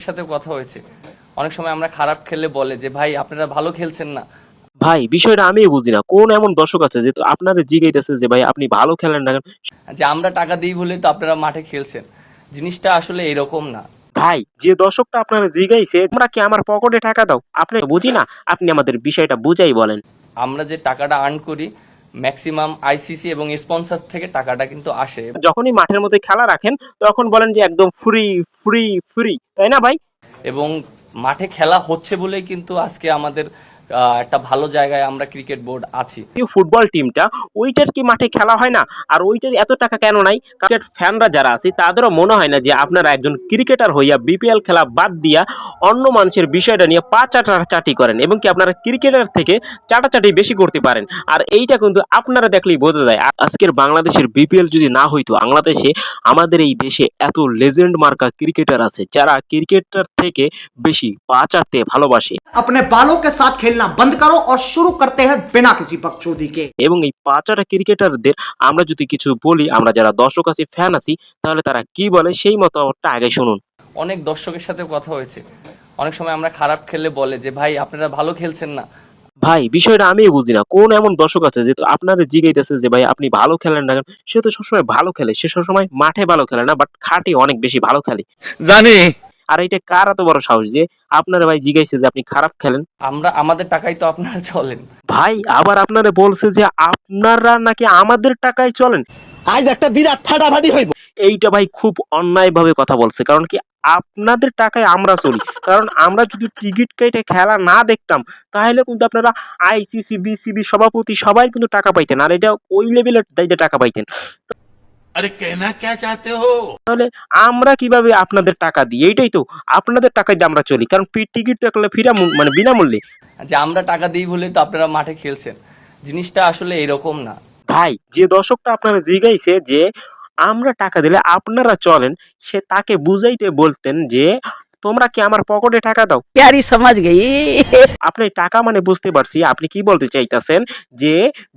সাথে কথা হয়েছে। অনেক সময় আমরা খারাপ খেললে বলে যে ভাই আপনারা ভালো খেলছেন না। ভাই বিষয়টা আমি বুঝি না। কোন এমন দর্শক আছে যে আপনারা জিগাইতেছে যে ভাই আপনি ভালো খেলেন না? যে আমরা টাকা দিই বলে তো আপনারা মাঠে খেলছেন। জিনিসটা আসলে এরকম না। ভাই যে দর্শকটা আপনারা জিগাইছে তোমরা কি আমার পকেটে টাকা দাও? আপনি বুঝি না আপনি আমাদের বিষয়টা বুঝাই বলেন। আমরা যে টাকাটা আর্ন করি ম্যাক্সিমাম আইসিসি এবং স্পন্সর থেকে টাকাটা কিন্তু আসে। যখনই মাঠের মধ্যে খেলা রাখেন তখন বলেন যে একদম ফ্রি ফ্রি ফ্রি তাই না ভাই? এবং মাঠে খেলা হচ্ছে বলেই কিন্তু আজকে আমাদের একটা ভালো জায়গায় আমরা ক্রিকেট বোর্ড আছি। ফুটবল টিমটা ওইটার কি মাঠে খেলা হয় না? আর ওইটার এত টাকা কেন নাই? ক্রিকেট ফ্যানরা যারা আছে তাদেরও মনে হয় না যে আপনারা একজন ক্রিকেটার হইয়া বিপিএল খেলা বাদ দিয়া অন্য মানুষের বিষয়টা নিয়ে পা চাটাচাটি করেন এবং কি আপনারা ক্রিকেটার থেকে চাটাচাটি বেশি করতে পারেন। আর এইটা কিন্তু আপনারা দেখলেই বোঝা যায়। আজকের বাংলাদেশের বিপিএল যদি না হইতো বাংলাদেশে আমাদের এই দেশে এত লেজেন্ড মার্কা ক্রিকেটার আছে যারা ক্রিকেটার থেকে বেশি পা চাটতে ভালোবাসে। আপনি বালোকে সাথ খেলনা খেলা বন্ধ করো আর শুরু করতে হ্যাঁ বিনা কিছু বকচোদি এবং এই পাঁচটা ক্রিকেটারদের আমরা যদি কিছু বলি আমরা যারা দর্শক আছি ফ্যান আছি তাহলে তারা কি বলে সেই মতামতটা আগে শুনুন। অনেক দর্শকের সাথে কথা হয়েছে। অনেক সময় আমরা খারাপ খেললে বলে যে ভাই আপনারা ভালো খেলছেন না। ভাই বিষয়টা আমি বুঝি না। কোন এমন দর্শক আছে যে আপনারা জিগাইতেছে যে ভাই আপনি ভালো খেলেন না সে তো সবসময় ভালো খেলে। সে সবসময় মাঠে ভালো খেলে না বাট খাটি অনেক বেশি ভালো খেলে। জানি। আর এটা কার এত বড় সাহস যে আপনারা ভাই জিজ্ঞাসা যে আপনি খারাপ খেলেন? আমরা আমাদের টাকাই তো আপনারা চলেন। ভাই আবার আপনারা বলছে যে আপনারা নাকি আমাদের টাকায় চলেন? আজ একটা বিরাট ফাটাফাটি হইব। এইটা ভাই খুব অন্যায় ভাবে কথা বলছে কারণ কি আপনাদের টাকায় আমরা চলি। কারণ আমরা যদি টিকিট কেটে খেলা না দেখতাম তাহলে কিন্তু আপনারা আইসিসি বিসিবি সভাপতি সবাই কিন্তু টাকা পাইতেন। আর এটা ওই লেভেলের দায়িত্বে টাকা পাইতেন। আরে কেনা কে চাতে হো? তাহলে আমরা কীভাবে আপনাদের টাকা দিই? এইটাই তো আপনাদের টাকা দিয়ে আমরা চলি কারণ টিকিট ফিরা মানে বিনামূল্যে। যে আমরা টাকা দিই বলে তো আপনারা মাঠে খেলছেন। জিনিসটা আসলে এরকম না। ভাই যে দর্শকটা আপনারা জিগাইছে যে আমরা টাকা দিলে আপনারা চলেন সে তাকে বুঝাইতে বলতেন যে তোমরা কি আমার পকেটে টাকা দাও? প্যারি সমাজ গেই আপনি টাকা মানে বুঝতে পারছি আপনি কি বলতে চাইতেছেন? যে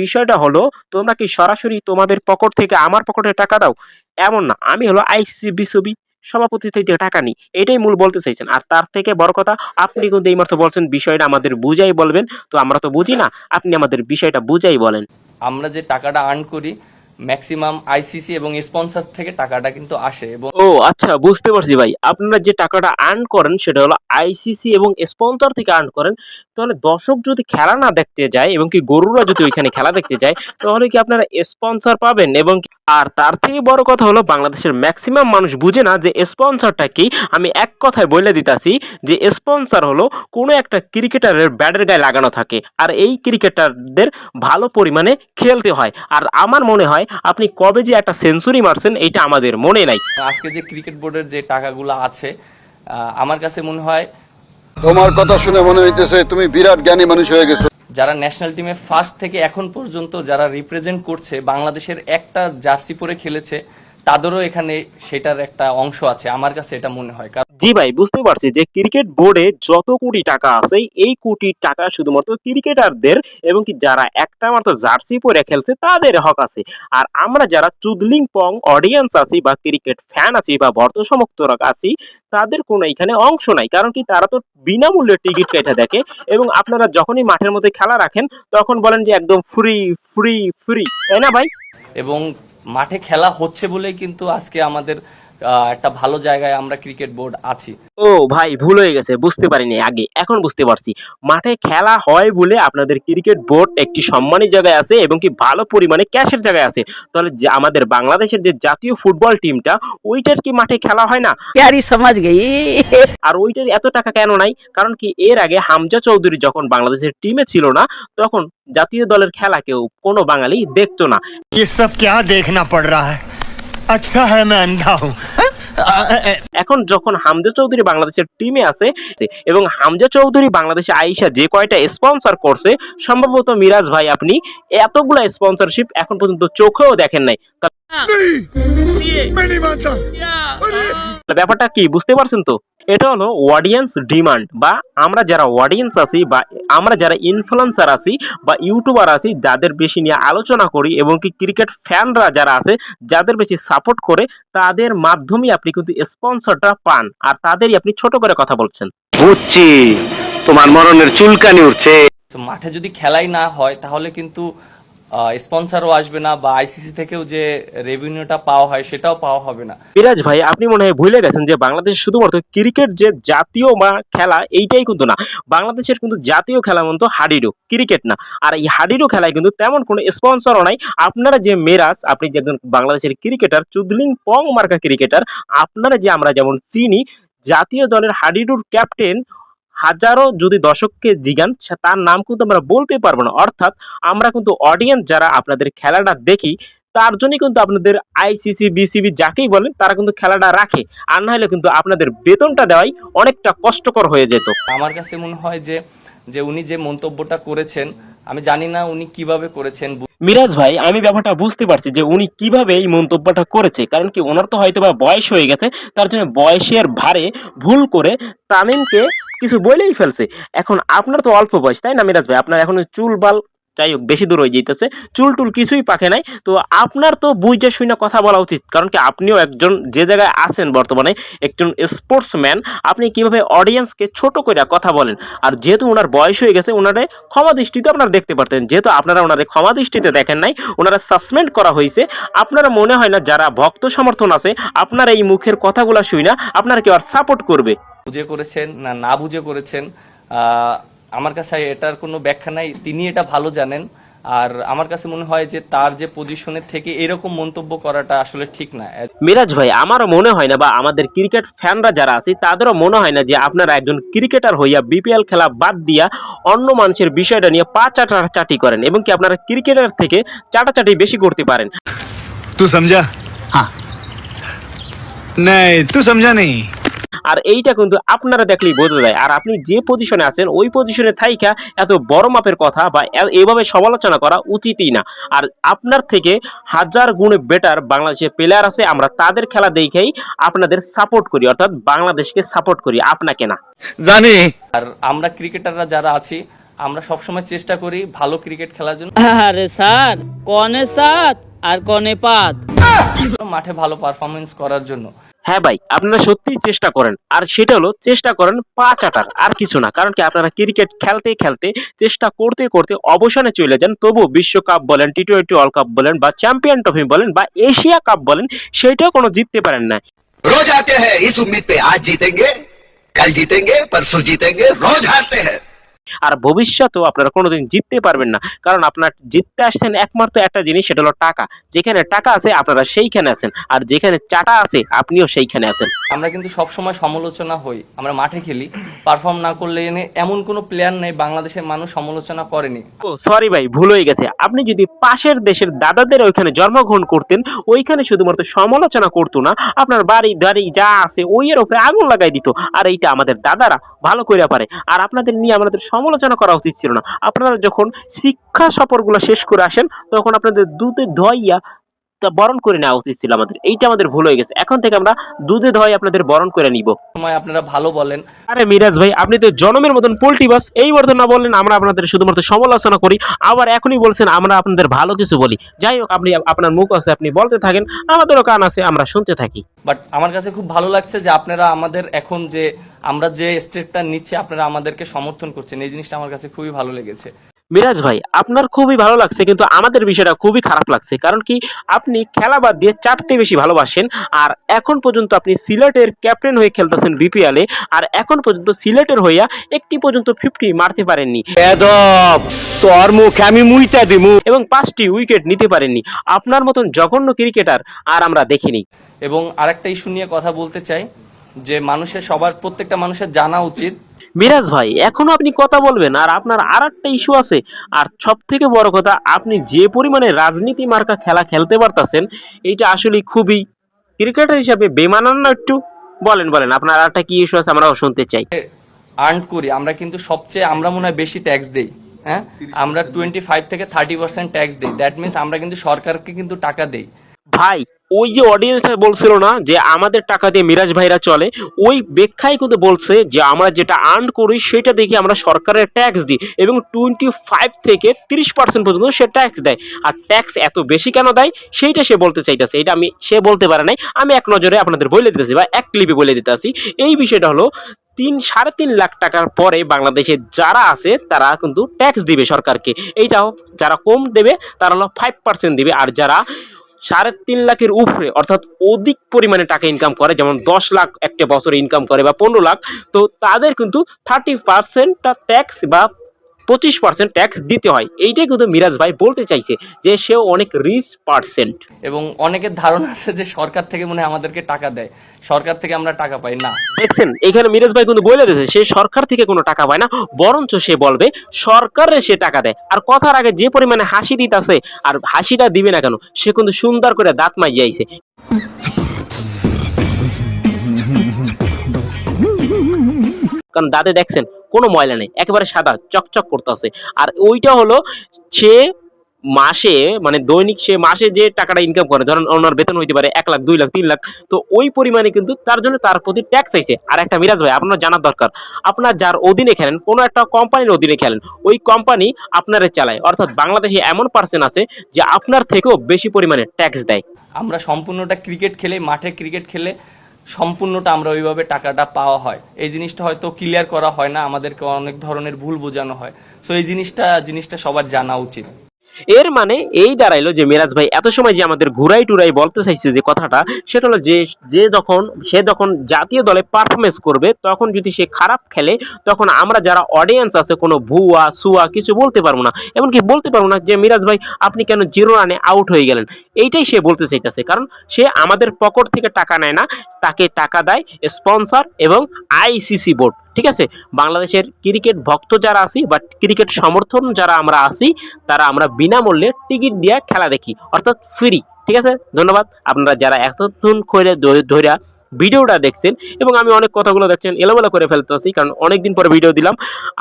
বিষয়টা হলো তোমরা কি সরাসরি তোমাদের পকেট থেকে আমার পকেটে টাকা দাও? এমন না আমি হলো আইসিসি বিসবি সভাপতি থেকে টাকা নিই এটাই মূল বলতে চাইছেন। আর তার থেকে বড় কথা আপনি কিন্তু এই মাত্র বলছেন বিষয়টা আমাদের বুঝাই বলবেন তো আমরা তো বুঝি না আপনি আমাদের বিষয়টা বুঝাই বলেন। আমরা যে টাকাটা আর্ন করি ম্যাক্সিমাম আইসিসি এবং স্পন্সর থেকে টাকাটা কিন্তু আসে এবং ও আচ্ছা বুঝতে পারছি ভাই। আপনারা যে টাকাটা আর্ন করেন, সেটা হলো আইসিসি এবং স্পন্সর থেকে আর্ন করেন, তাহলে দর্শক যদি খেলা না দেখতে যায় এবং কি গরুরা যদি ওইখানে খেলা দেখতে যায়, তাহলে কি আপনারা স্পন্সর পাবেন? এবং আর তার থেকে বড় কথা হলো, বাংলাদেশের ম্যাক্সিমাম মানুষ বুঝে না যে স্পন্সরটা কি? আমি এক কথায় বলে দিতাছি যে স্পন্সর হলো কোনো একটা ক্রিকেটারের ব্যাটের গায়ে লাগানো থাকে। আর এই ক্রিকেটারদের ভালো পরিমাণে খেলতে হয়। আর আমার মনে হয় আপনি কবে যে একটা সেঞ্চুরি মারছেন এইটা আমাদের মনে নাই। আজকে যে ক্রিকেট বোর্ডের যে টাকাগুলো আছে আমার কাছে মনে হয় তোমার কথা শুনে মনে হইতেছে তুমি বিরাট জ্ঞানী মানুষ হয়ে গেছো। যারা ন্যাশনাল টিমে ফার্স্ট থেকে এখন পর্যন্ত যারা রিপ্রেজেন্ট করছে বাংলাদেশের একটা জার্সি পরে খেলেছে তাদেরও এখানে সেটার একটা অংশ আছে আমার কাছে এটা মনে হয়। কারণ জি ভাই, বুঝতে পারছি যে ক্রিকেট বোর্ডে যত কোটি টাকা আছে, এই কোটি টাকা শুধুমাত্র ক্রিকেটারদের এবং কি যারা একটা মাত্র জার্সি পরে খেলছে, তাদের হক আছে। আর আমরা যারা চুদলিং পং অডিয়েন্স আছি বা ক্রিকেট ফ্যান আছি বা ভর্ত সমর্থক আছি, তাদের কোনো এখানে অংশ নাই। কারণ কি তারা তো বিনামূল্যে টিকিট কেটে দেখে এবং আপনারা যখনই মাঠের মধ্যে খেলা রাখেন, তখন বলেন যে একদম ফ্রি ফ্রি ফ্রি তাই না ভাই? এবং মাঠে খেলা হচ্ছে বলেই কিন্তু আজকে আমাদের একটা ভালো জায়গায় আমরা ক্রিকেট বোর্ড আছি ও ভাই ভুল হয়ে গেছে বুঝতে পারিনি আগে এখন বুঝতে পারছি মাঠে খেলা হয় বলে আপনাদের ক্রিকেট বোর্ড একটি সম্মানী জায়গায় আছে এবং কি ভালো পরিমাণে ক্যাশের জায়গায় আছে তাহলে যে আমাদের বাংলাদেশের যে জাতীয় ফুটবল টিমটা ওইটার কি মাঠে খেলা হয় না प्यारी समझ गई আর ওইটার এত টাকা কেন নাই কারণ কি এর আগে হামজা চৌধুরী যখন বাংলাদেশের টিমে ছিল না তখন জাতীয় দলের খেলা কেউ কোনো বাঙালি দেখতো না ये सब क्या देखना पड़ रहा है अच्छा है मैं अंधा हूँ এখন যখন হামজা চৌধুরী বাংলাদেশের টিমে আছে এবং হামজা চৌধুরী বাংলাদেশে আইসা যে কয়টা স্পন্সর করছে সম্ভবত মিরাজ ভাই আপনি এতগুলা স্পন্সরশিপ এখন পর্যন্ত চোখেও দেখেন নাই ব্যাপারটা কি বুঝতে পারছেন তো এটা হলো অডিয়েন্স ডিমান্ড বা আমরা যারা অডিয়েন্স আছি বা আমরা যারা ইনফ্লুয়েন্সার আছি বা ইউটিউবার আছি যাদের বেশি নিয়ে আলোচনা করি এবং কি ক্রিকেট ফ্যানরা যারা আছে যাদের বেশি সাপোর্ট করে তাদের মাধ্যমে আপনি কিন্তু স্পন্সরটা পান। আর তাদেরই আপনি ছোট করে কথা বলছেন। বুঝছি। তোমার মরণের চুলকানি উঠছে। মাঠে যদি খেলাই না হয় তাহলে কিন্তু স্পন্সারও আসবে না বা আইসিসি থেকেও যে রেভিনিউটা পাওয়া হয় সেটাও পাওয়া হবে না। বিরাজ ভাই, আপনি মনে হয় ভুলে গেছেন যে বাংলাদেশ শুধুমাত্র ক্রিকেট যে জাতীয় বা খেলা, এইটাই কিন্তু না। বাংলাদেশের কিন্তু জাতীয় খেলা মতো হাডিডো ক্রিকেট না। আর এই হাডিডো খেলায় কিন্তু তেমন কোনো স্পন্সরও নাই। আপনারা যে মেরাজ, আপনি যে একজন বাংলাদেশের ক্রিকেটার চুদলিং পং মার্কা ক্রিকেটার আপনারা যে আমরা যেমন চিনি, জাতীয় দলের হাডিডুর ক্যাপ্টেন হাজারো যদি দর্শককে জিগান তার নাম কিন্তু আমরা বলতে পারব না। অর্থাৎ আমরা কিন্তু অডিয়েন্স যারা আপনাদের খেলাটা দেখি তার জন্যই কিন্তু আপনাদের আইসিসি বিসিবি যাকেই বলেন তারা কিন্তু খেলাটা রাখে। আর না হলে কিন্তু আপনাদের বেতনটা দেওয়াই অনেকটা কষ্টকর হয়ে যেত। আমার কাছে মনে হয় যে যে উনি যে মন্তব্যটা করেছেন আমি জানি না উনি কীভাবে করেছেন। মিরাজ ভাই আমি ব্যাপারটা বুঝতে পারছি যে উনি কীভাবে এই মন্তব্যটা করেছে কারণ কি ওনার তো হয়তো বা বয়স হয়ে গেছে তার জন্য বয়সের ভারে ভুল করে তামিমকে কিছু বলেই ফেলছে। এখন আপনার তো অল্প বয়স, তাই না মিরাজ ভাই? আপনার এখন চুল বাল যাই হোক বেশি দূর হয়ে যেতেছে চুল টুল কিছুই পাকে নাই। তো আপনার তো বুঝে শুনে কথা বলা উচিত, কারণ কি আপনিও একজন, যে জায়গায় আছেন বর্তমানে, একজন স্পোর্টসম্যান আপনি কীভাবে অডিয়েন্সকে ছোট করে কথা বলেন। আর যেহেতু ওনার বয়স হয়ে গেছে ওনারে ক্ষমা দৃষ্টিতে আপনারা দেখতে পারতেন। যেহেতু আপনারা ওনারে ক্ষমা দৃষ্টিতে দেখেন নাই ওনারা সাসপেন্ড করা হয়েছে আপনারা মনে হয় না, যারা ভক্ত সমর্থন আছে, আপনার এই মুখের কথাগুলো শুই না আপনারা কেউ আর সাপোর্ট করবে। বুঝে করেছেন না না বুঝে করেছেন আমার কাছে এটার কোনো ব্যাখ্যা নাই। তিনি এটা ভালো জানেন। আর আমার কাছে মনে হয় যে তার যে পজিশনের থেকে এরকম মন্তব্য করাটা আসলে ঠিক না। মিরাজ ভাই আমারও মনে হয় না বা আমাদের ক্রিকেট ফ্যানরা যারা আছে তাদেরও মনে হয় না যে আপনারা একজন ক্রিকেটার হইয়া বিপিএল খেলা বাদ দিয়া অন্য মানুষের বিষয়টা নিয়ে পা চাটাচাটি করেন এবং কি আপনারা ক্রিকেটার থেকে চাটাচাটি বেশি করতে পারেন? তুই সমঝা হ্যাঁ নাই তুই সমঝা নেই আর এইটা কিন্তু আপনারা দেখলেই বোঝা যায়। আর আপনি যে পজিশনে আছেন ওই পজিশনে থাইকা এত বড় মাপের কথা বা এভাবে সমালোচনা করা উচিতই না। আর আপনার থেকে হাজার গুণে বেটার বাংলাদেশের প্লেয়ার আছে আমরা তাদের খেলা দেখেই আপনাদের সাপোর্ট করি অর্থাৎ বাংলাদেশকে সাপোর্ট করি আপনাকে না। जानी আর আমরা ক্রিকেটাররা যারা আছি আমরা সবসময় চেষ্টা করি ভালো ক্রিকেট খেলার জন্য। আরে স্যার কনে সাত আর কনে পাত মাঠে ভালো পারফরমেন্স করার জন্য। হ্যাঁ ভাই, আপনারা সত্যিই চেষ্টা করেন। আর সেটা হলো, চেষ্টা করেন পাঁচ আটার, আর কিছু না। কারণ কি, আপনারা ক্রিকেট খেলতে খেলতে চেষ্টা করতে করতে অবসানে চলে যান। তবু বিশ্বকাপ বলেন টি টোয়েন্টি ওয়ার্ল্ড কাপ বলেন, বা চ্যাম্পিয়ন ট্রফি বলেন, বা এশিয়া কাপ বলেন, সেটাও কোনো জিততে পারেন না। রোজ আতে হ্যাঁ ইস উম্মীদ পে আজ জিতেঙ্গে, কাল জিতেঙ্গে, পরশু জিতেঙ্গে, রোজ হারতে হ্যাঁ। আর ভবিষ্যতেও আপনারা কোনোদিন জিততে পারবেন না। কারণ আপনার জিততে আসছেন একমাত্র একটা জিনিস, সেটা হলো টাকা। যেখানে টাকা আছে, আপনারা সেইখানে আছেন। আর যেখানে চাটা আছে, আপনিও সেইখানে আছেন। আমরা কিন্তু সবসময় সমালোচনা হই। আমরা মাঠে খেলি। পারফর্ম না করলে এনে এমন কোনো প্লেয়ার নেই বাংলাদেশের মানুষ সমালোচনা করেনি। ও সরি ভাই, ভুল হয়ে গেছে। আপনি যদি পাশের দেশের দাদাদের ওইখানে জন্মগ্রহণ করতেন, ওইখানে শুধুমাত্র সমালোচনা করতো না, আপনার বাড়ি গাড়ি যা আছে, ওই এর উপরে আগুন লাগাই দিত। আর এইটা আমাদের দাদারা ভালো করে পারে। আর আপনাদের নিয়ে আমাদের সমালোচনা করা উচিত ছিল না। আপনারা যখন শিক্ষা সফরগুলো শেষ করে আসেন, তখন আপনাদের দুধে ধোয়াইয়া তা বরণ করে নেওয়া উচিত ছিল আমাদের। এইটা আমাদের ভুল হয়ে গেছে। এখন থেকে আমরা দুধে ধোয়াই আপনাদের বরণ করে নিব। সময় আপনারা ভালো বলেন। আরে মিরাজ ভাই আপনি তো জনমের মতন পোল্ট্রি বাস এই বর্ত না বললেন আমরা আপনাদের শুধুমাত্র সমালোচনা করি আবার এখনই বলছেন আমরা আপনাদের ভালো কিছু বলি। যাই হোক আপনি আপনার মুখ আছে আপনি বলতে থাকেন আমাদেরও কান আছে আমরা শুনতে থাকি। বাট আমার কাছে খুব ভালো লাগছে যে আপনারা আমাদের এখন যে আমরা যে স্টেটটা নিচ্ছি আপনারা আমাদেরকে সমর্থন করছেন। এই জিনিসটা আমার কাছে খুবই ভালো লেগেছে। মিরাজ ভাই আপনার খুবই ভালো লাগছে কিন্তু আমাদের বিষয়টা খুবই খারাপ লাগছে। কারণ কি আপনি খেলা বাদ দিয়ে চাটতে বেশি ভালোবাসেন আর এখন পর্যন্ত আপনি সিলেটের ক্যাপ্টেন হয়ে খেলতেছেন বিপিএলে আর এখন পর্যন্ত সিলেটের হইয়া একটি পর্যন্ত ফিফটি মারতে পারেননি। তোর মুখ আমি মুইতা দিমু। এবং পাঁচটি উইকেট নিতে পারেননি। আপনার মতন জঘন্য ক্রিকেটার আর আমরা দেখিনি। এবং আরেকটা ইস্যু নিয়ে কথা বলতে চাই যে মানুষের সবার প্রত্যেকটা মানুষের জানা উচিত মিরাজ ভাই এখনও আপনি কথা বলবেন আর আপনার আর একটা ইস্যু আছে। আর সব থেকে বড় কথা আপনি যে পরিমাণে রাজনীতি মার্কা খেলা খেলতে পারতাছেন এইটা আসলে খুবই ক্রিকেটার হিসাবে বেমানান্ন একটু? বলেন বলেন আপনার আর একটা কি ইস্যু আছে আমরাও শুনতে চাই। আর্ন করি আমরা কিন্তু সবচেয়ে আমরা মনে হয় বেশি ট্যাক্স দেই হ্যাঁ? আমরা টোয়েন্টি ফাইভ থেকে থার্টি পার্সেন্ট ট্যাক্স দিই দ্যাট মিনস আমরা কিন্তু সরকারকে কিন্তু টাকা দেই। ভাই ওই যে অডিয়েন্সটা বলছিল না, যে আমাদের টাকা দিয়ে মিরাজ ভাইরা চলে, ওই ব্যাখ্যাই কিন্তু বলছে যে আমরা যেটা আর্ন করি সেটা দেখে আমরা সরকারের ট্যাক্স দিই এবং টোয়েন্টি ফাইভ থেকে তিরিশ পার্সেন্ট পর্যন্ত সে ট্যাক্স দেয়। আর ট্যাক্স এত বেশি কেন দেয়? সেইটা সে বলতে চাইতেছে। এটা আমি, সে বলতে পারে নাই। আমি এক নজরে আপনাদের বলে দিতেছি বা এক ক্লিপে বলে দিতেছি। এই বিষয়টা হলো তিন, সাড়ে তিন লাখ টাকার পরে বাংলাদেশে যারা আছে, তারা কিন্তু ট্যাক্স দিবে সরকারকে। এইটাও যারা কম দেবে, তারা হলো ফাইভ পার্সেন্ট দিবে। আর যারা সাড়ে তিন লাখের উপরে, অর্থাৎ অধিক পরিমাণে টাকা ইনকাম করে, যেমন দশ লাখ একটা বছরে ইনকাম করে বা পনেরো লাখ, তো তাদের কিন্তু থার্টি পার্সেন্টটা ট্যাক্স বা পঁচিশ পার্সেন্ট ট্যাক্স দিতে হয়। এইটাই কিন্তু মিরাজ ভাই বলতে চাইছে যে সেও অনেক রিচ পার্সেন্ট এবং অনেকের ধারণা আছে যে সরকার থেকে মনে আমাদেরকে টাকা দেয়। সরকার থেকে আমরা টাকা পাই না। দেখছেন এখানে মিরাজ ভাই কিন্তু বলে দিয়েছে সে সরকার থেকে কোনো টাকা পায় না বরঞ্চ সে বলবে সরকারে সে টাকা দেয়। আর কথার আগে যে পরিমাণে হাসি দিতেছে আর হাসিটা দিবে না কেন সে কিন্তু সুন্দর করে দাঁত মাইয়াইছে কারণ দাঁতে দেখছেন কোনো ময়লা নেই, একেবারে সাদা, চকচক করতেছে। আর ওইটা হলো, সে মাসে মানে দৈনিক সে মাসে যে টাকাটা ইনকাম করে, ধরেন ওনার বেতন হইতে পারে এক লাখ, দুই লাখ, তিন লাখ, তো ওই পরিমাণে কিন্তু তার জন্য তার প্রতি ট্যাক্স আইছে আর একটা মিরাজ ভাই, আপনার জানার দরকার। আপনার যার অধীনে খেলেন, কোনো একটা কোম্পানির অধীনে খেলেন, ওই কোম্পানি আপনারে চালায়। অর্থাৎ বাংলাদেশে এমন পার্সন আছে যে আপনার থেকেও বেশি পরিমাণে ট্যাক্স দেয়। আমরা সম্পূর্ণটা ক্রিকেট খেলে, মাঠে ক্রিকেট খেলে সম্পূর্ণটা আমরা ওইভাবে টাকাটা পাওয়া হয়। এই জিনিসটা হয়তো ক্লিয়ার করা হয় না, আমাদেরকে অনেক ধরনের ভুল বোঝানো হয়। সো এই জিনিসটা জিনিসটা সবার জানা উচিত। এর মানে এই দাঁড়াইলো যে মিরাজ ভাই এত সময় যে আমাদের ঘুরাই টুরাই বলতে চাইছে যে কথাটা, সেটা হলো যে যে যখন, সে যখন জাতীয় দলে পারফরমেন্স করবে, তখন যদি সে খারাপ খেলে, তখন আমরা যারা অডিয়েন্স আছে, কোনো ভুয়া, সুয়া কিছু বলতে পারব না। এমনকি বলতে পারব না যে, মিরাজ ভাই, আপনি কেন জিরো রানে আউট হয়ে গেলেন? এইটাই সে বলতে চাইতেছে। কারণ সে আমাদের পকেট থেকে টাকা নেয় না, তাকে টাকা দেয় স্পন্সর এবং আইসিসি বোর্ড ঠিক আছে? বাংলাদেশের ক্রিকেট ভক্ত যারা আছি বা ক্রিকেট সমর্থন যারা আমরা আছি, তারা আমরা বিনামূল্যে টিকিট দিয়ে খেলা দেখি, অর্থাৎ ফ্রি ঠিক আছে? ধন্যবাদ। আপনারা যারা এতক্ষণ করে ধরে ভিডিওটা দেখছেন, এবং আমি অনেক কথাগুলো দেখছেন, এলোমেলো করে ফেলতে ফেলতেছি, কারণ অনেকদিন পরে ভিডিও দিলাম।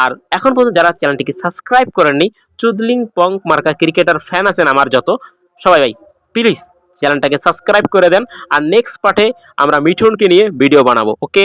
আর এখন পর্যন্ত যারা চ্যানেলটিকে সাবস্ক্রাইব করেননি, চুদলিং পঙ্ক মার্কা ক্রিকেটার ফ্যান আছেন আমার যত, সবাই ভাই প্লিজ চ্যানেলটাকে সাবস্ক্রাইব করে দেন। আর নেক্সট পার্টে আমরা মিঠুনকে নিয়ে ভিডিও বানাবো ওকে